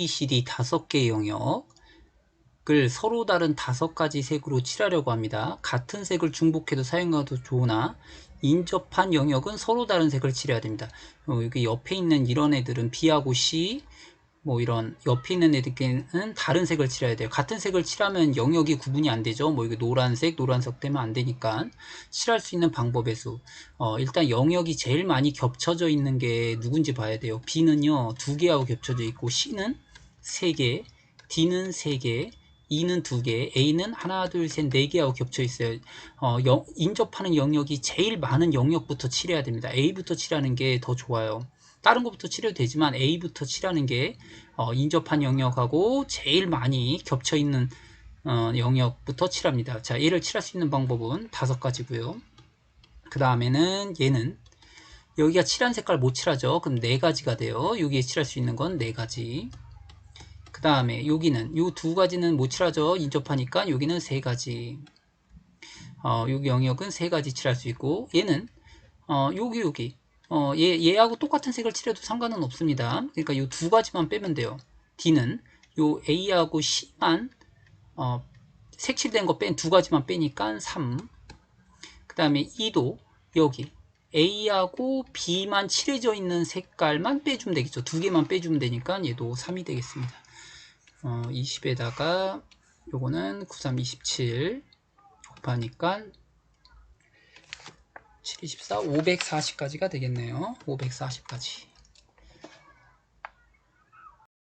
ABCD 다섯 개 영역을 서로 다른 다섯 가지 색으로 칠하려고 합니다. 같은 색을 중복해도 사용해도 좋으나 인접한 영역은 서로 다른 색을 칠해야 됩니다. 어, 여기 옆에 있는 이런 애들은 B하고 C, 뭐 이런 옆에 있는 애들께는 다른 색을 칠해야 돼요. 같은 색을 칠하면 영역이 구분이 안 되죠. 뭐 이게 노란색, 노란색 되면 안 되니까 칠할 수 있는 방법의 수. 어, 일단 영역이 제일 많이 겹쳐져 있는 게 누군지 봐야 돼요. B는요 두 개하고 겹쳐져 있고 C는 세 개, D는 세 개, E는 두 개, A는 하나, 둘, 셋, 네 개하고 겹쳐 있어요. 어, 영- 인접하는 영역이 제일 많은 영역부터 칠해야 됩니다. A부터 칠하는 게 더 좋아요. 다른 것부터 칠해도 되지만 A부터 칠하는 게 어, 인접한 영역하고 제일 많이 겹쳐 있는 어, 영역부터 칠합니다. 자, 얘를 칠할 수 있는 방법은 다섯 가지고요. 그 다음에는 얘는 여기가 칠한 색깔 못 칠하죠. 그럼 네 가지가 돼요. 여기에 칠할 수 있는 건 네 가지. 그 다음에 여기는 요 두 가지는 못 칠하죠. 인접하니까 여기는 세 가지. 어, 여기 영역은 세 가지 칠할 수 있고 얘는 어, 여기 여기 어, 얘, 얘하고 똑같은 색을 칠해도 상관은 없습니다. 그러니까 요두 가지만 빼면 돼요. D는 요 A하고 C만 어, 색칠된 거 뺀 두 가지만 빼니까 3. 그 다음에 E도 여기 A하고 B만 칠해져 있는 색깔만 빼주면 되겠죠. 두 개만 빼주면 되니까 얘도 3이 되겠습니다. 어, 20에다가 요거는 93, 27 곱하니까 7, 24, 540까지가 되겠네요. 540까지.